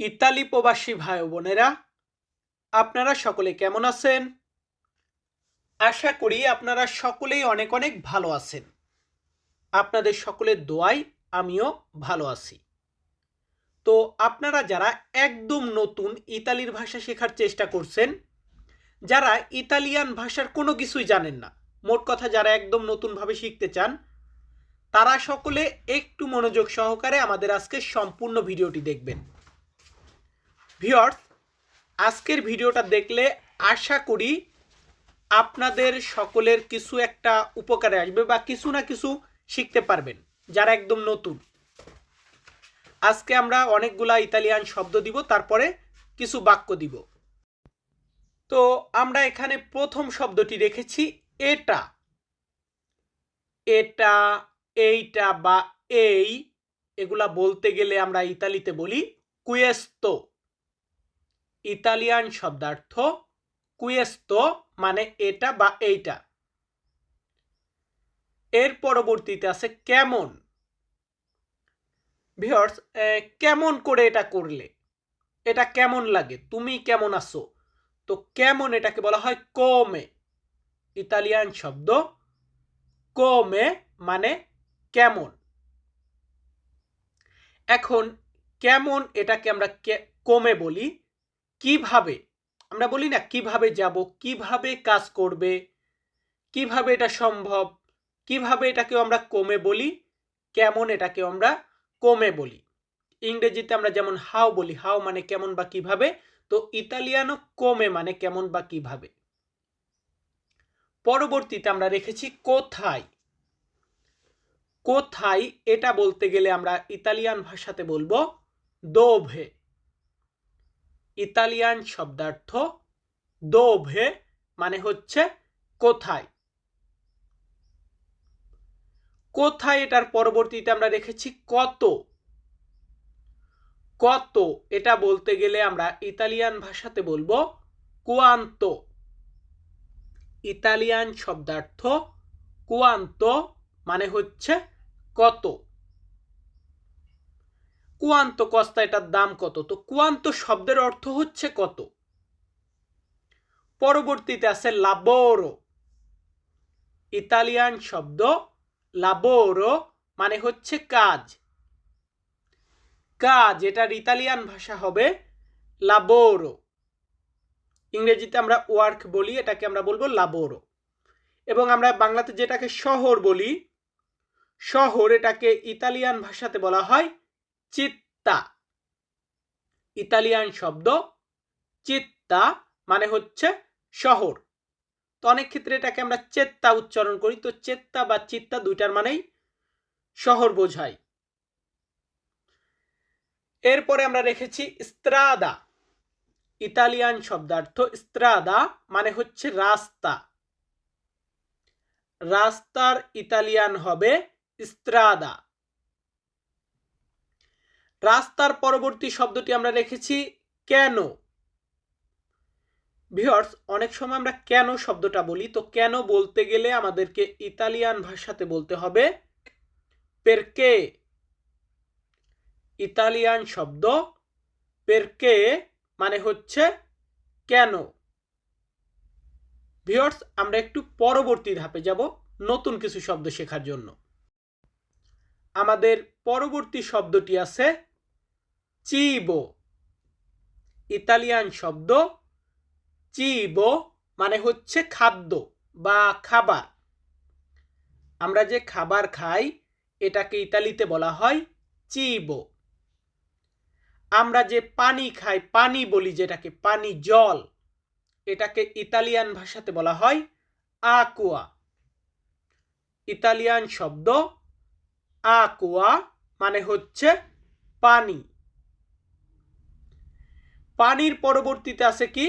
Italy প্রবাসী ভাই বোনেরা, আপনারা সকলে কেমন আছেন? আশা করি আপনারা সকলেই অনেক অনেক ভালো আছেন। আপনাদের সকলের দোয়াই আমিও ভালো আছি। তো আপনারা যারা একদম নতুন ইতালির ভাষা শেখার চেষ্টা করছেন, যারা ইতালিয়ান ভাষার কোনো কিছুই জানেন না, মোট কথা যারা একদম নতুনভাবে শিখতে চান, তারা সকলে একটু মনোযোগ সহকারে আমাদের আজকে সম্পূর্ণ ভিডিওটি দেখবেন। ভিওর্স আজকের ভিডিওটা দেখলে আশা করি আপনাদের সকলের কিছু একটা উপকারে আসবে বা কিছু না কিছু শিখতে পারবেন, যারা একদম নতুন। আজকে আমরা অনেকগুলা ইতালিয়ান শব্দ দিব, তারপরে কিছু বাক্য দিব। তো আমরা এখানে প্রথম শব্দটি রেখেছি, এটা। এটা, এইটা বা এই, এগুলা বলতে গেলে আমরা ইতালিতে বলি কুয়েস্তো। ইতালিয়ান শব্দার্থ কুয়েস্তো মানে এটা বা এইটা। এর পরবর্তীতে আছে কেমন। ভিওর্স কেমন করে এটা করলে? এটা কেমন লাগে? তুমি কেমন আছো? তো কেমন এটাকে বলা হয় কোমে। ইতালিয়ান শব্দ কোমে মানে কেমন। এখন কেমন এটাকে আমরা কমে বলি। কীভাবে, আমরা বলি না কীভাবে যাব, কীভাবে কাজ করবে, কীভাবে এটা সম্ভব, কীভাবে এটাকেও আমরা কমে বলি, কেমন এটাকেও আমরা কমে বলি। ইংরেজিতে আমরা যেমন হাও বলি, হাও মানে কেমন বা কীভাবে, তো ইতালিয়ানও কমে মানে কেমন বা কীভাবে। পরবর্তীতে আমরা রেখেছি কোথায়। কোথায়, এটা বলতে গেলে আমরা ইতালিয়ান ভাষাতে বলব দোভে। ইতালিয়ান শব্দার্থ দোভে মানে হচ্ছে কোথায়। কোথায় এটার পরবর্তীতে আমরা রেখেছি কত। কত এটা বলতে গেলে আমরা ইতালিয়ান ভাষাতে বলব কুয়ান্ত ইতালিয়ান শব্দার্থ কুয়ান্ত মানে হচ্ছে কত। কুয়ান্ত কস্তা এটার দাম কত? তো কুয়ান্ত শব্দের অর্থ হচ্ছে কত? পরবর্তীতে আছে লাবোরো। ইতালিয়ান শব্দ লাবোরো মানে হচ্ছে কাজ। কাজ, এটার ইতালিয়ান ভাষা হবে লাবোরো। ইংরেজিতে আমরা ওয়ার্ক বলি, এটাকে আমরা বলব লাবোরো। এবং আমরা বাংলাতে যেটাকে শহর বলি, শহর এটাকে ইতালিয়ান ভাষাতে বলা হয় চিত্তা। ইতালিয়ান শব্দ চিত্তা মানে হচ্ছে শহর। তো অনেক ক্ষেত্রে এটাকে আমরা চেত্তা উচ্চারণ করি। তো চেত্তা বা চিত্তা দুইটার মানেই শহর বোঝায়। এরপরে আমরা রেখেছি স্ত্রাদা। ইতালিয়ান শব্দার্থ স্ত্রাদা মানে হচ্ছে রাস্তা। রাস্তার ইতালিয়ান হবে স্ত্রাদা। রাস্তার পরবর্তী শব্দটি আমরা রেখেছি কেন? ভিওর্স অনেক সময় আমরা কেন শব্দটা বলি, তো কেন বলতে গেলে আমাদেরকে ইতালিয়ান ভাষাতে বলতে হবে পেরকে ইতালিয়ান শব্দ পেরকে মানে হচ্ছে কেন। ভিওর্স আমরা একটু পরবর্তী ধাপে যাব নতুন কিছু শব্দ শেখার জন্য। আমাদের পরবর্তী শব্দটি আছে চিবো ইতালিয়ান শব্দ চিবো মানে হচ্ছে খাদ্য বা খাবার। আমরা যে খাবার খাই, এটাকে ইতালিতে বলা হয় চিবো আমরা যে পানি খাই, পানি বলি যেটাকে, পানি জল, এটাকে ইতালিয়ান ভাষাতে বলা হয় আকুয়া ইতালিয়ান শব্দ আকুয়া মানে হচ্ছে পানি। পানির পরবর্তীতে আছে কি?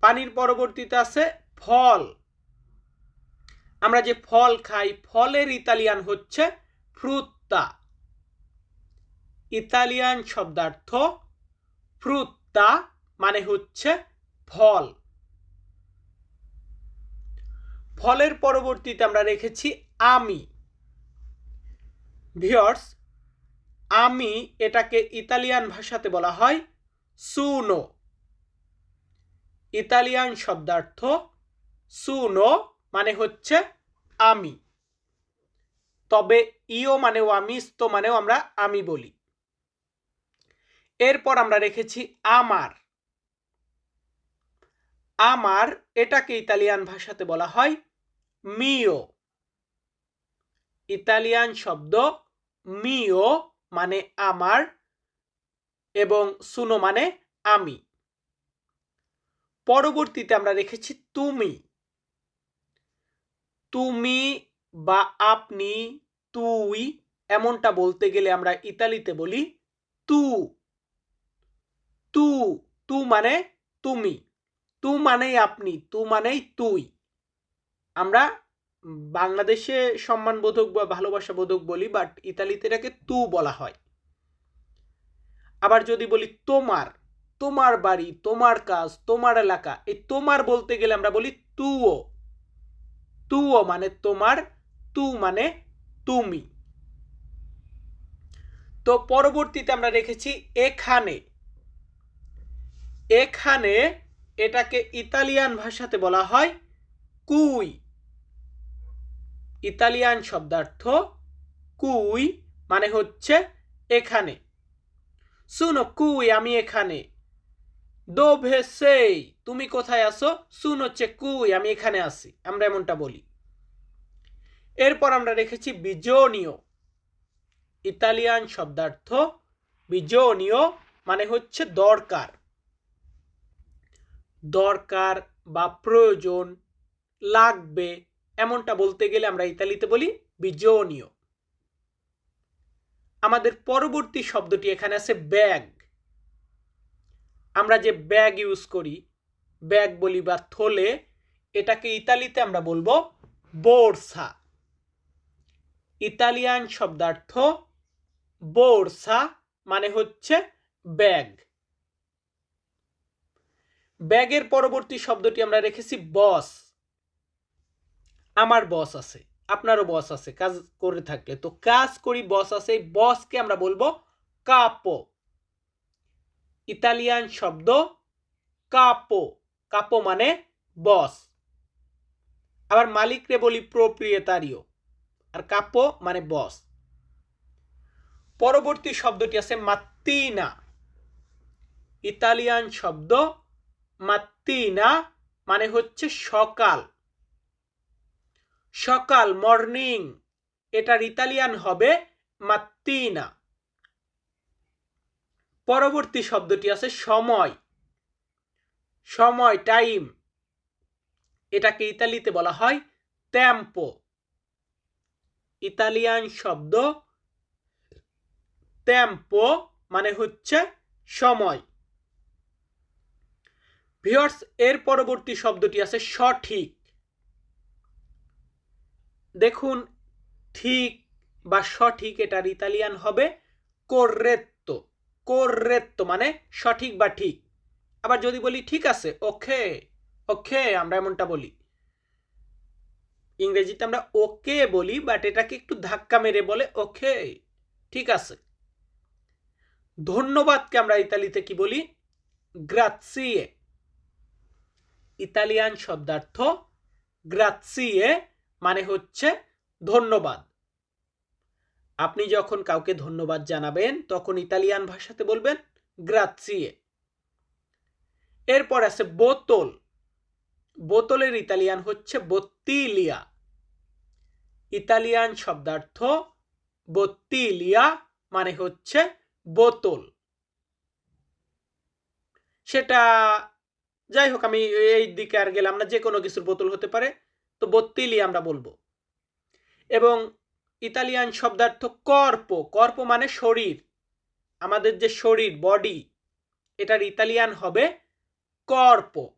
পানির পরবর্তীতে আছে ফল। আমরা যে ফল খাই, ফলের ইতালিয়ান হচ্ছে ফ্রুত্তা। ইতালিয়ান শব্দার্থ ফ্রুত্তা মানে হচ্ছে ফল। ফলের পরবর্তীতে আমরা রেখেছি আমি। ভিওর্স আমি এটাকে ইতালিয়ান ভাষাতে বলা হয় সুনো ইতালিয়ান শব্দার্থ সুনো মানে হচ্ছে আমি। তবে ইও মানেও আমি স্তো মানেও আমরা আমি বলি। এরপর আমরা রেখেছি আমার আমার এটাকে ইতালিয়ান ভাষাতে বলা হয় মিও ইতালিয়ান শব্দ মিও মানে আমার এবং সুনো মানে আমি। পরবর্তীতে আমরা রেখেছি তুমি। তুমি বা আপনি, তুই এমনটা বলতে গেলে আমরা ইতালিতে বলি তু। তু তু মানে তুমি। তু মানেই আপনি, তু মানেই তুই। আমরা বাংলাদেশে সম্মানবোধক বা ভালোবাসা বোধক বলি বাট ইতালিতে এটাকে তু বলা হয়। আবার যদি বলি তোমার তোমার বাড়ি, তোমার কাজ, তোমার এলাকা, এই তোমার বলতে গেলে আমরা বলি তুও। তুও মানে তোমার, তু মানে তুমি। তো পরবর্তীতে আমরা রেখেছি এখানে। এখানে এটাকে ইতালিয়ান ভাষাতে বলা হয় কুই। ইতালিয়ান শব্দার্থ কুই মানে হচ্ছে এখানে। শুনো, কুই, আমি এখানে। দোভে সেই, তুমি কোথায় আসো শুন, হচ্ছে কুই, আমি এখানে আসি আমরা এমনটা বলি। এরপর আমরা রেখেছি বিজনীয়। ইতালিয়ান শব্দার্থ, বিজনীয় মানে হচ্ছে দরকার। দরকার বা প্রয়োজন লাগবে, এমনটা বলতে গেলে আমরা ইতালিতে বলি বিজনীয়। আমাদের পরবর্তী শব্দটি এখানে আছে ব্যাগ। আমরা যে ব্যাগ ইউজ করি, ব্যাগ বলি বা থলে, এটাকে ইতালিতে আমরা বলব বোরসা। ইতালিয়ান শব্দার্থ বোরসা মানে হচ্ছে ব্যাগ। ব্যাগের পরবর্তী শব্দটি আমরা রেখেছি বস। আমার বস আছে। আপনারও বস আছে, কাজ করে থাকলে। তো কাজ করি বস আছে বসকে আমরা বলব কাপো। ইতালিয়ান শব্দ কাপো। কাপো মানে বস আবার মালিকরে বলি প্রপ্রিয়তারিও আর কাপো মানে বস পরবর্তী শব্দটি আছে মাত্তিনা। ইতালিয়ান শব্দ মাত্তিনা মানে হচ্ছে সকাল। সকাল, মর্নিং, এটার ইতালিয়ান হবে মাত্তিনা। পরবর্তী শব্দটি আছে সময়। সময়, টাইম। এটাকে ইতালিতে বলা হয় ট্যাম্পো ইতালিয়ান শব্দ ট্যাম্পো মানে হচ্ছে সময়। ভিওর্স এর পরবর্তী শব্দটি আছে সঠিক। দেখুন, ঠিক বা সঠিক এটার ইতালিয়ান হবে কোর্রেত্তো কোর্রেত্তো মানে সঠিক বা ঠিক। আবার যদি বলি ঠিক আছে, ওকে ওকে আমরা এমনটা বলি। ইংরেজিতে আমরা ওকে বলি বাট এটাকে একটু ধাক্কা মেরে বলে ওকে, ঠিক আছে। ধন্যবাদকে আমরা ইতালিতে কি বলি? গ্রাৎসিয়ে ইতালিয়ান শব্দার্থ গ্রাৎসিয়ে মানে হচ্ছে ধন্যবাদ। আপনি যখন কাউকে ধন্যবাদ জানাবেন, তখন ইতালিয়ান ভাষাতে বলবেন গ্রাৎসিয়ে এরপর আছে বোতল। বোতলের ইতালিয়ান হচ্ছে বত্তিলিয়া ইতালিয়ান শব্দার্থ বত্তিলিয়া মানে হচ্ছে বোতল। সেটা, যাই হোক, আমি এই দিকে আর গেলাম না, যে কোনো কিছুর বোতল হতে পারে। তো বত্তিলি আমরা বলব। এবং ইতালিয়ান শব্দার্থ কর্প কর্প মানে শরীর। আমাদের যে শরীর বডি এটার ইতালিয়ান হবে কর্প।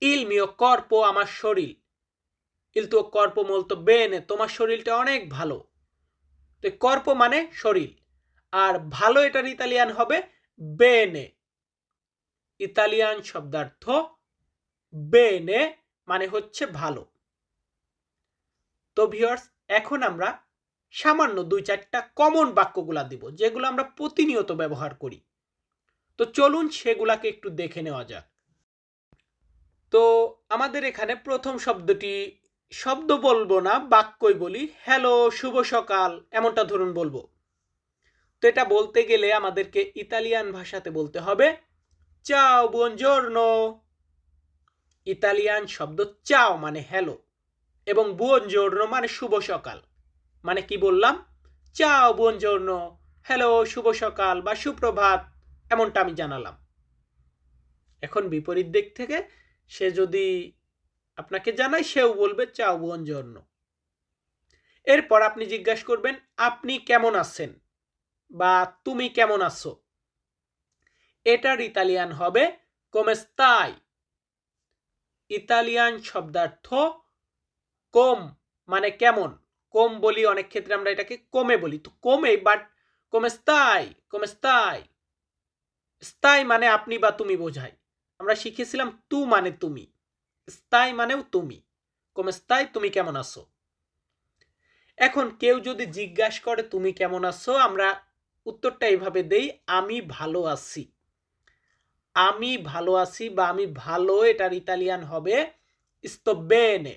ইল মিও কর্প আমার শরীর। ইল তো কর্প বলতো বেনে, তোমার শরীরটা অনেক ভালো। তো কর্প মানে শরীর। আর ভালো এটার ইতালিয়ান হবে বেনে। ইতালিয়ান শব্দার্থ বেনে মানে হচ্ছে ভালো। তো ভিওর্স এখন আমরা সামান্য দুই চারটা কমন বাক্যগুলা দিব, যেগুলো আমরা প্রতিনিয়ত ব্যবহার করি। তো চলুন সেগুলাকে একটু দেখে নেওয়া যাক। তো আমাদের এখানে প্রথম শব্দটি শব্দ বলব না, বাক্যই বলি, হ্যালো, শুভ সকাল এমনটা ধরুন বলব। তো এটা বলতে গেলে আমাদেরকে ইতালিয়ান ভাষাতে বলতে হবে, চাও বুয়ঞ্জোর্নো ইতালিয়ান শব্দ চাও মানে হ্যালো এবং বুয়ঞ্জোর্নো মানে শুভ সকাল। মানে কি বললাম? চাও বুয়ঞ্জোর্নো হ্যালো শুভ সকাল বা সুপ্রভাত, এমনটা আমি জানালাম। এখন বিপরীত দিক থেকে সে যদি আপনাকে জানায়, সেও বলবে চাও বুয়ঞ্জোর্নো এরপর আপনি জিজ্ঞাসা করবেন, আপনি কেমন আছেন? বা তুমি কেমন আছো? এটার ইতালিয়ান হবে কোমেস্তাই ইতালিয়ান শব্দার্থ কম মানে কেমন? কম বলি অনেক ক্ষেত্রে আমরা এটাকে কমে বলি। তো কমে বাট কোমেস্তাই কোমেস্তাই। স্তাই মানে আপনি বা তুমি বোঝায়। আমরা শিখেছিলাম তু মানে তুমি। স্তাই মানেও তুমি। কোমেস্তাই, তুমি কেমন আছো? এখন কেউ যদি জিজ্ঞাসা করে, তুমি কেমন আছো? আমরা উত্তরটা এইভাবে দেই, আমি ভালো আছি। আমি ভালো আছি বা আমি ভালো, এটার ইতালিয়ান হবে ইস্তবেনে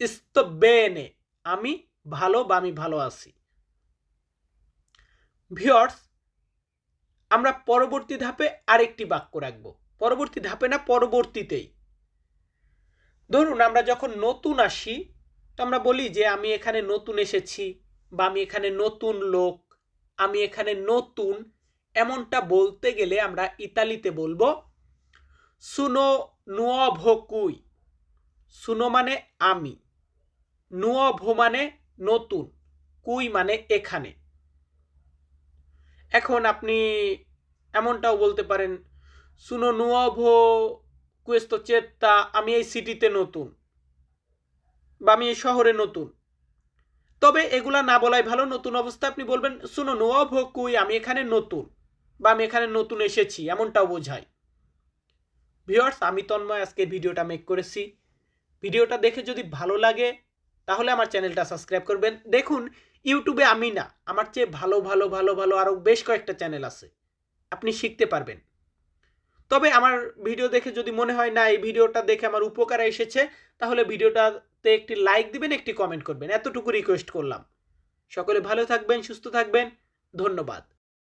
ইস্তবেনে আমি ভালো বা আমি ভালো আছি। ভিওর্স, আমরা পরবর্তী ধাপে আরেকটি বাক্য রাখব। পরবর্তী ধাপে না, পরবর্তীতেই। ধরুন, আমরা যখন নতুন আসি, তো আমরা বলি যে, আমি এখানে নতুন এসেছি বা আমি এখানে নতুন লোক, আমি এখানে নতুন এমনটা বলতে গেলে আমরা ইতালিতে বলব সুনো নুয়ভো কুই সুনো মানে আমি নুয়ভো মানে নতুন কুই মানে এখানে. এখন আপনি এমনটাও বলতে পারেন সুনো নুয়ভো কুয়েস্তো চেত্তা আমি এই সিটিতে নতুন বা আমি এই শহরে নতুন। তবে এগুলা না বলাই ভালো, নতুন অবস্থা আপনি বলবেন শুনো নোয়াভ কুই আমি এখানে নতুন। বা আমি এখানে নতুন এসেছি, এমনটাও বোঝায়। ভিওয়ার্স আমি তন্ময় আজকে ভিডিওটা মেক করেছি। ভিডিওটা দেখে যদি ভালো লাগে, তাহলে আমার চ্যানেলটা সাবস্ক্রাইব করবেন। দেখুন, ইউটিউবে আমি না, আমার চেয়ে ভালো ভালো ভালো ভালো আরও বেশ কয়েকটা চ্যানেল আছে। আপনি শিখতে পারবেন। তবে আমার ভিডিও দেখে যদি মনে হয়, না, এই ভিডিওটা দেখে আমার উপকার এসেছে, তাহলে ভিডিওটাতে একটি লাইক দিবেন, একটি কমেন্ট করবেন। এতটুকু রিকোয়েস্ট করলাম। সকলে ভালো থাকবেন, সুস্থ থাকবেন। ধন্যবাদ।